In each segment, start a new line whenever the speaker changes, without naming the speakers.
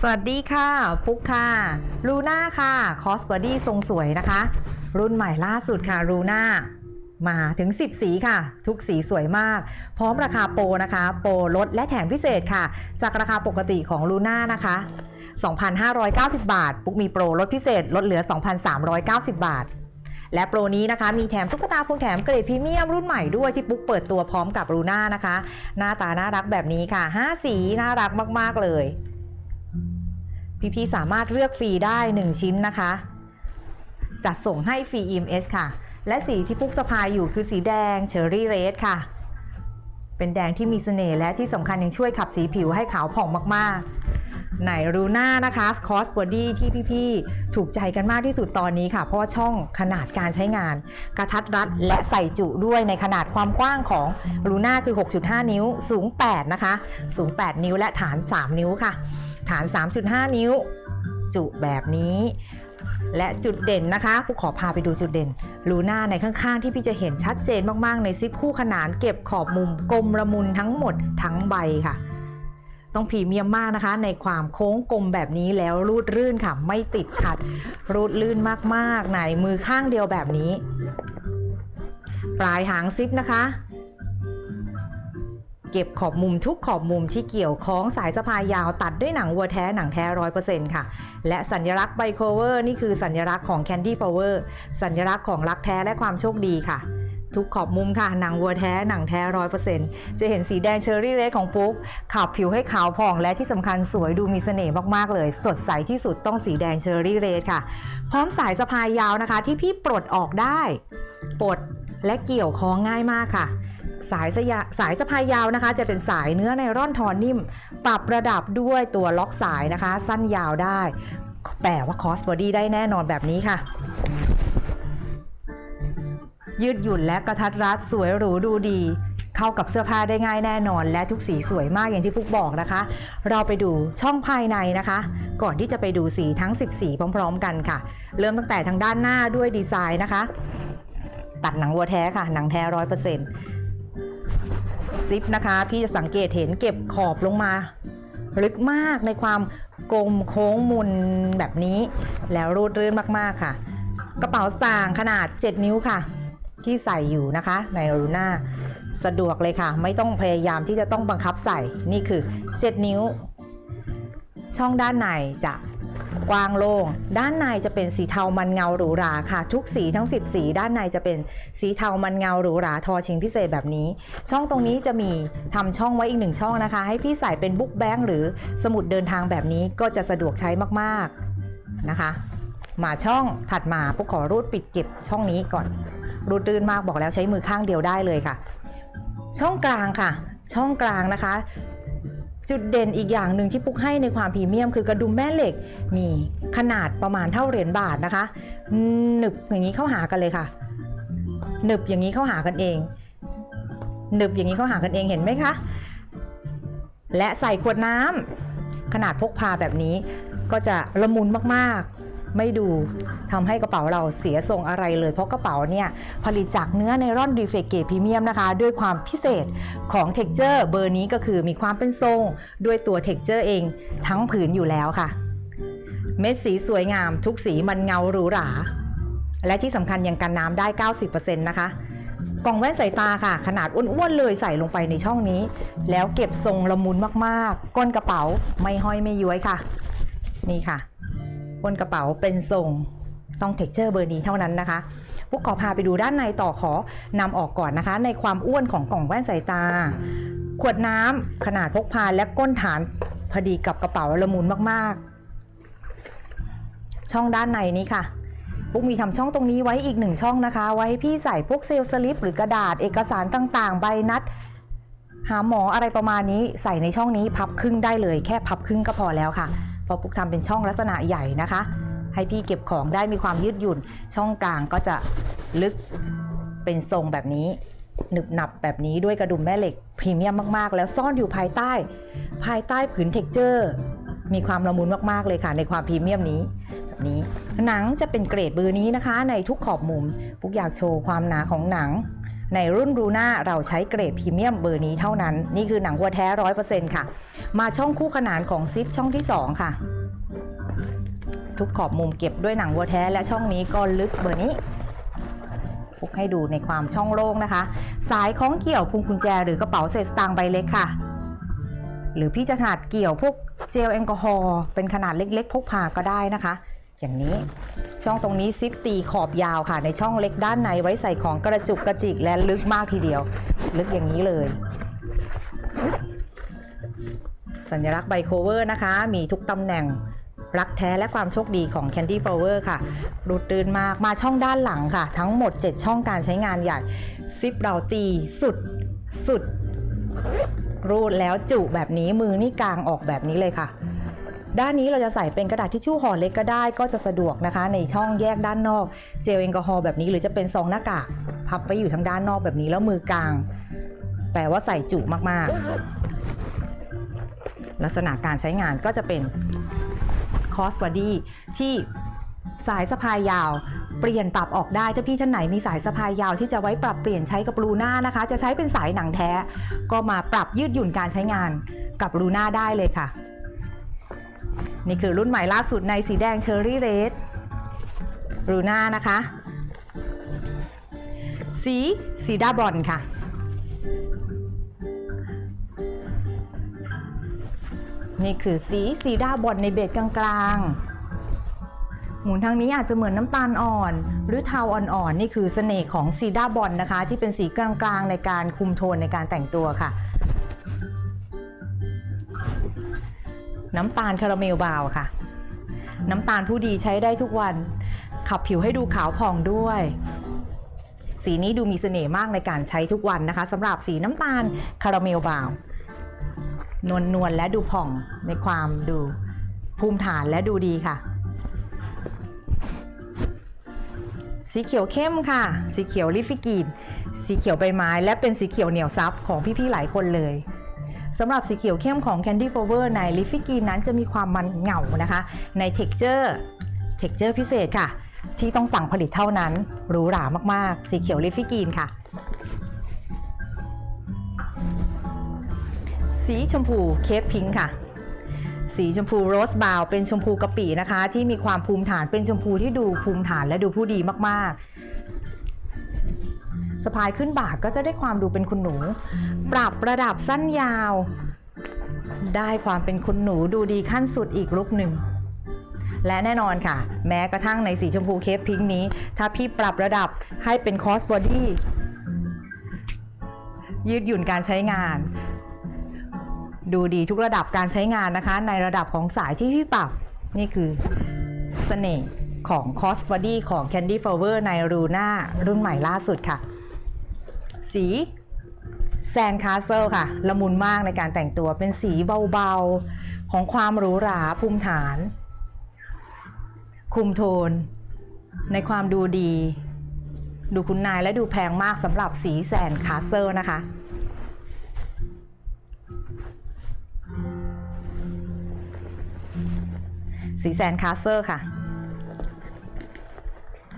สวัสดีค่ะฟุกค่ะลูน่าค่ะคอสบอดี้ทรงสวยนะคะ รุ่นใหม่ล่าสุดค่ะลูน่ามาถึง 10 สีค่ะ ทุกสีสวยมาก พร้อมราคาโปรนะคะ โปรลดและแถมพิเศษค่ะ จากราคาปกติของลูน่านะคะ 2,590 บาท ปุ๊กมีโปรลดพิเศษลดเหลือ 2,390 บาท และโปรนี้นะคะ มีแถมตุ๊กตาพวงแถมเกรดพรีเมียมรุ่นใหม่ด้วยที่ปุ๊กเปิดตัวพร้อมกับลูน่านะคะ หน้าตาน่ารักแบบนี้ค่ะ 5 สีน่ารักมากๆเลย พี่ๆสามารถเลือกฟรีได้ 1 ชิ้นนะคะ จัดส่งให้ฟรี EMS ค่ะ และสีที่ปุ๊กสะพายอยู่คือสีแดงเชอร์รี่เรดค่ะ เป็นแดงที่มีเสน่ห์และที่สำคัญยังช่วยขับสีผิวให้ขาวผ่องมากๆ ไหนรูน่านะคะคอสบอดี้ที่พี่ๆ ถูกใจกันมากที่สุดตอนนี้ค่ะ เพราะว่าช่องขนาดการใช้งาน กระทัดรัดและใส่จุด้วยในขนาดความกว้างของรูน่าคือ 6.5 นิ้วสูง 8 นะคะ สูง 8 นิ้วและฐาน 3 นิ้วค่ะ ฐาน 3.5 นิ้ว จุแบบนี้ และจุดเด่นนะคะผู้ขอพาไปดูจุดเด่นลูน่าในข้างๆ ที่พี่จะเห็นชัดเจนมากๆ ในซิปคู่ขนานเก็บขอบมุมกลมละมุนทั้งหมดทั้งใบค่ะ ต้องพรีเมียมมากนะคะ ในความโค้งกลมแบบนี้แล้วรูดรื่นค่ะ ไม่ติดขัด รูดลื่นมากๆ ในมือข้างเดียวแบบนี้ ปลายหางซิปนะคะ เก็บขอบมุมทุกขอบมุมที่เกี่ยวคล้องสายสะพายยาวตัดด้วยหนังวัวแท้หนังแท้ร้อยเปอร์เซ็นต์ค่ะ และสัญลักษณ์ไบโคเวอร์นี่คือสัญลักษณ์ของ Candy Flower สัญลักษณ์ของรักแท้และความโชคดีค่ะ ทุกขอบมุมค่ะ หนังวัวแท้หนังแท้ร้อยเปอร์เซ็นต์จะเห็นสีแดงเชอร์รี่เรดของปุ๊กขับผิวให้ขาวผ่องและที่สำคัญสวยดูมีเสน่ห์มากๆเลย สดใสที่สุดต้องสีแดงเชอร์รี่เรดค่ะ พร้อมสายสะพายยาวนะคะ ที่พี่ปลดออกได้ ปลดและเกี่ยวคล้องง่ายมากค่ะ สายสยสายสะพายยาวนะคะ จะเป็นสายเนื้อไนร่อนทอนนิ่ม ปรับระดับด้วยตัวล็อกสายนะคะ สั้นยาวได้แต่ว่าคอสบอดี้ได้แน่นอนแบบนี้ค่ะ ยืดหยุ่นและกระทัดรัดสวยหรูดูดีเข้ากับเสื้อผ้าได้ง่ายแน่นอน และทุกสีสวยมากอย่างที่พุกบอกนะคะ เราไปดูช่องภายในนะคะ ก่อนที่จะไปดูสีทั้ง 10 สีพร้อม ๆ กันค่ะ เริ่มตั้งแต่ทางด้านหน้าด้วยดีไซน์นะคะ ตัดหนังวัวแท้ค่ะ หนังแท้ร้อยเปอร์เซ็นต์ ซิปนะคะพี่จะสังเกตเห็นเก็บขอบลงมา ลึกมากในความกลมโค้งมุนแบบนี้ แล้วรูดรื่นมากๆค่ะ กระเป๋าสางขนาด 7 นิ้วค่ะ ที่ใส่อยู่นะคะในรูน่าสะดวกเลยค่ะ ไม่ต้องพยายามที่จะต้องบังคับใส่นี่คือ 7 นิ้ว ช่องด้านในจะ กว้างโล่ง ด้านในจะเป็นสีเทามันเงาหรูหราค่ะ ทุกสีทั้ง 10 สี ด้านในจะเป็นสีเทามันเงาหรูหราทอชิงพิเศษแบบนี้ ช่องตรงนี้จะมีทำช่องไว้อีกหนึ่งช่องนะคะ ให้พี่ใส่เป็นบุ๊กแบงหรือสมุดเดินทางแบบนี้ก็จะสะดวกใช้มากๆนะคะ มาช่องถัดมาพวกขอรูดปิดเก็บช่องนี้ก่อนรูดรื่นมากบอกแล้วใช้มือข้างเดียวได้เลยค่ะ ช่องกลางค่ะ ช่องกลางนะคะ จุดเด่นอีกอย่างหนึ่งที่ปุ๊กให้ในความพรีเมียมคือกระดุมแม่เหล็กมีขนาดประมาณเท่าเหรียญบาทนะคะหนึบอย่างนี้เข้าหากันเลยค่ะ หนึบอย่างนี้เข้าหากันเอง หนึบอย่างนี้เข้าหากันเองเห็นไหมคะ และใส่ขวดน้ำขนาดพกพาแบบนี้ก็จะละมุนมากๆ ไม่ดูทำให้กระเป๋าเราเสียทรงอะไรเลย เพราะกระเป๋าเนี่ยผลิตจากเนื้อไนร่อนดีเฟกเกตพรีเมียมนะคะ ด้วยความพิเศษของเท็กเจอร์เบอร์นี้ก็คือมีความเป็นทรง ด้วยตัวเท็กเจอร์เองทั้งผืนอยู่แล้วค่ะ เม็ดสีสวยงาม ทุกสีมันเงาหรูหรา และที่สำคัญยังกันน้ำได้ 90%นะคะกล่องแว่นสายตาค่ะ ขนาดอ้วนๆเลยใส่ลงไปในช่องนี้ แล้วเก็บทรงละมุนมากๆ ก้นกระเป๋าไม่ห้อยไม่ย้วยค่ะ นี่ค่ะ ก้นกระเป๋าเป็นทรงต้องเท็กเจอร์เบอร์นี้เท่านั้นนะคะพวกขอพาไปดูด้านในต่อขอนำออกก่อนนะคะ ในความอ้วนของกล่องแว่นสายตา ขวดน้ำขนาดพกพาและก้นฐานพอดีกับกระเป๋าละมุนมากๆ ช่องด้านในนี้ค่ะปุ๊กมีทำช่องตรงนี้ไว้อีกหนึ่งช่องนะคะ ไว้ให้พี่ใส่พวกเซลล์สลิปหรือกระดาษเอกสารต่างๆ ใบนัด หาหมออะไรประมาณนี้ใส่ในช่องนี้พับครึ่งได้เลย แค่พับครึ่งก็พอแล้วค่ะ พอปุ๊กทำเป็นช่องลักษณะใหญ่นะคะ ให้พี่เก็บของได้มีความยืดหยุ่น ช่องกลางก็จะลึกเป็นทรงแบบนี้หนึบหนับแบบนี้ด้วยกระดุมแม่เหล็กพรีเมียมมากๆ แล้วซ่อนอยู่ภายใต้ ภายใต้ผืนเท็กเจอร์ มีความละมุนมากๆเลยค่ะ ในความพรีเมียมนี้แบบนี้ หนังจะเป็นเกรดเบอร์นี้นะคะ ในทุกขอบมุม ปุ๊กอยากโชว์ความหนาของหนัง ในรุ่นรูน่าเราใช้เกรดพรีเมียมเบอร์นี้เท่านั้น นี่คือหนังวัวแท้ร้อยเปอร์เซ็นต์ค่ะ มาช่องคู่ขนานของซิปช่องที่2ค่ะ ทุกขอบมุมเก็บด้วยหนังวัวแท้และช่องนี้ก็ลึกเบอร์นี้พุกให้ดูในความช่องโล่งนะคะ สายคล้องเกี่ยวพุงกุญแจหรือกระเป๋าเศษตางใบเล็กค่ะ หรือพี่จะถนัดเกี่ยวพวกเจลแอลกอฮอล์เป็นขนาดเล็กๆ พกพาก็ได้นะคะ อย่างนี้ช่องตรงนี้ซิปตีขอบยาวค่ะ ในช่องเล็กด้านในไว้ใส่ของกระจุกกระจิกและลึกมากทีเดียว ลึกอย่างนี้เลย สัญลักษณ์ไบโคเวอร์นะคะ มีทุกตำแหน่งรักแท้และความโชคดีของ Candy Flower ค่ะ รูดตื่นมาก มาช่องด้านหลังค่ะ ทั้งหมด 7 ช่องการใช้งานใหญ่ ซิปเราตีสุด สุด รูดแล้วจุแบบนี้มือนี่กลางออกแบบนี้เลยค่ะ ด้านนี้เราจะใส่เป็นกระดาษทิชชู่ห่อเล็กก็ได้ก็จะสะดวกนะคะ ในช่องแยกด้านนอกเจลแอลกอฮอล์แบบนี้หรือจะเป็นซองหน้ากากพับไปอยู่ทางด้านนอกแบบนี้แล้วมือกลาง แปลว่าใส่จุมากๆ ลักษณะการใช้งานก็จะเป็นคอสบอดี้ที่สายสะพายยาว เปลี่ยนปรับออกได้ถ้าพี่ท่านไหนมีสายสะพายยาวที่จะไว้ปรับเปลี่ยนใช้กับลูหน่านะคะ จะใช้เป็นสายหนังแท้ ก็มาปรับยืดหยุ่นการใช้งานกับลูหน่าได้เลยค่ะ นี่คือรุ่นใหม่ล่าสุดในสีแดงเชอร์รี่เรดลูน่านะคะ สีสีดาบอนค่ะ นี่คือสีสีดาบอลในเบจกลางๆ หมุนทางนี้อาจจะเหมือนน้ำตาลอ่อน หรือเทาอ่อนๆนี่คือเสน่ห์ของซีดาบอลนะคะ ที่เป็นสีกลางๆในการคุมโทนในการแต่งตัวค่ะ น้ำตาลคาราเมลบาวค่ะ น้ำตาลผู้ดีใช้ได้ทุกวัน ขับผิวให้ดูขาวผ่องด้วย สีนี้ดูมีเสน่ห์มากในการใช้ทุกวันนะคะสำหรับสีน้ำตาลคาราเมลบาวนวลนวลและดูผ่องในความดูภูมิฐานและดูดีค่ะ สีเขียวเข้มค่ะ สีเขียวลิฟิกีน สีเขียวใบไม้ และเป็นสีเขียวเหนียวซับของพี่ๆหลายคนเลย สำหรับสีเขียวเข้มของ Candy Flower ในลิฟิกีนนั้นจะมีความมันเหงานะคะ ใน Texture Texture พิเศษค่ะ ที่ต้องสั่งผลิตเท่านั้นหรูหรามากๆ สีเขียวลิฟิกีนค่ะ สีชมพูเคปพิงค์ค่ะสีชมพูโรสบาวเป็นชมพูกะปินะคะ ที่มีความภูมิฐานเป็นชมพูที่ดูภูมิฐานและดูผู้ดีมากๆ สะพายขึ้นบ่าก็จะได้ความดูเป็นคุณหนู ปรับระดับสั้นยาว ได้ความเป็นคุณหนูดูดีขั้นสุดอีกลุกหนึ่งและแน่นอนค่ะ แม้กระทั่งในสีชมพูเคปพิงค์นี้ ถ้าพี่ปรับระดับให้เป็นคอสบอดี้ยืดหยุ่นการใช้งาน ดูดีทุกระดับการใช้งานนะคะ ในระดับของสายที่พี่ปรับ นี่คือเสน่ห์ของ Cos Body ของ Candy Flower ในรูน่ารุ่นใหม่ล่าสุดค่ะ สีแซนคาสเซิลค่ะ ละมุนมากในการแต่งตัวเป็นสีเบาๆ ของความหรูหราภูมิฐาน คุมโทน ในความดูดี ดูคุณนายและดูแพงมากสำหรับสีแซนคาสเซิลนะคะสีแซนคาสเซอร์ค่ะ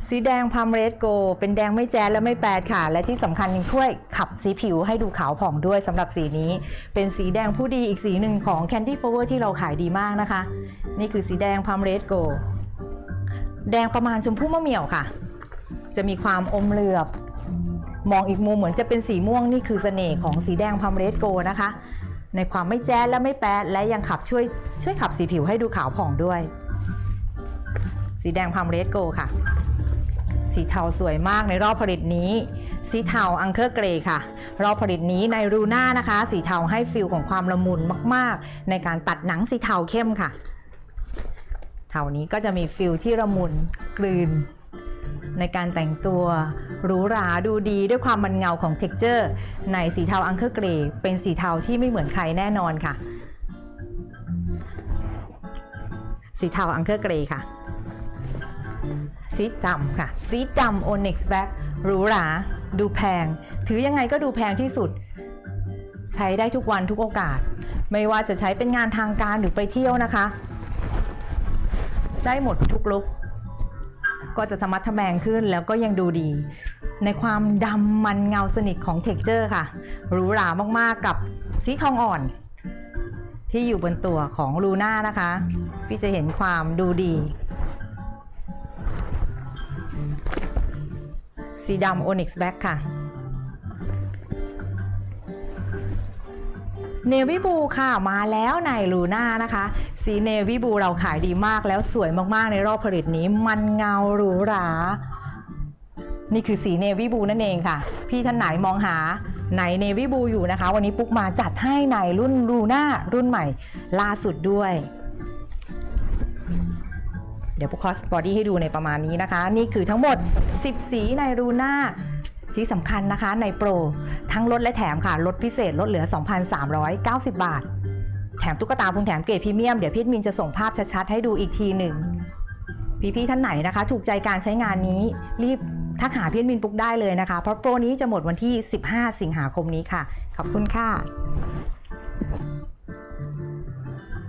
สีแดงพามเรดโก เป็นแดงไม่แจ๊ดและไม่แปดค่ะ และที่สำคัญยังช่วยขับสีผิวให้ดูขาวผ่องด้วยสำหรับสีนี้ เป็นสีแดงผู้ดีอีกสีหนึ่งของ Candy Flower ที่เราขายดีมากนะคะ นี่คือสีแดงพามเรดโก แดงประมาณชมพู่มะเหมี่ยวค่ะ จะมีความอมเหลือบ มองอีกมุมเหมือนจะเป็นสีม่วงนี่คือเสน่ห์ของสีแดงพามเรดโกนะคะ ในความไม่แจ๊ดและไม่แปดและยังขับช่วยช่วยขับสีผิวให้ดูขาวผ่องด้วย สีแดงพามเรดโกค่ะ สีเทาสวยมากในรอบผลิตนี้ สีเทาอังเคอร์เกรย์ค่ะ รอบผลิตนี้ในรูน่านะคะ สีเทาให้ฟิลของความละมุนมาก ๆ ในการตัดหนังสีเทาเข้มค่ะ เทานี้ก็จะมีฟิลที่ละมุนกลืน ในการแต่งตัวหรูหราดูดีด้วยความมันเงาของ t e x t อร์ในสีเทาอังเคอร์เกรย์เป็นสีเทาที่ไม่เหมือนใครแน่นอนค่ะ สีเทาอังเคอร์เกรย์ค่ะ สีดำค่ะ สีดำ Onyx Black หรูหรา ดูแพง ถือยังไงก็ดูแพงที่สุด ใช้ได้ทุกวันทุกโอกาส ไม่ว่าจะใช้เป็นงานทางการหรือไปเที่ยวนะคะ ได้หมดทุกลุก ก็จะธรรมัดทแมงขึ้นแล้วก็ยังดูดี ในความดำมันเงาสนิทของเท็กเจอร์ค่ะ หรูหรามากๆกับสีทองอ่อนที่อยู่บนตัวของลูน่านะคะ พี่จะเห็นความดูดี สีดำ Onyx Black ค่ะ เนวิบูค่ะมาแล้วในลูน่านะคะ สีเนวิบูเราขายดีมากแล้วสวยมากๆในรอบผลิตนี้มันเงาหรูหรา นี่คือสีเนวิบูนั่นเองค่ะ พี่ท่านไหนมองหาไหนเนวิบูอยู่นะคะ วันนี้ปุ๊กมาจัดให้ในรุ่นลูน่ารุ่นใหม่ล่าสุดด้วย เดี๋ยวปุ๊กคอสบอดี้ให้ดูในประมาณนี้นะคะ นี่คือทั้งหมด 10 สีในลูน่าที่สำคัญนะคะในโปร ทั้งลดและแถมค่ะ ลดพิเศษลดเหลือ 2,390 บาท แถมตุ๊กตาพุงแถมเกรดพรีเมียม เดี๋ยวพี่มินจะส่งภาพชัดๆให้ดูอีกทีหนึ่งพี่ๆท่านไหนนะคะ ถูกใจการใช้งานนี้รีบทักหาพี่มินปุ๊กได้เลยนะคะ เพราะโปรนี้จะหมดวันที่ 15 สิงหาคมนี้ค่ะ ขอบคุณค่ะ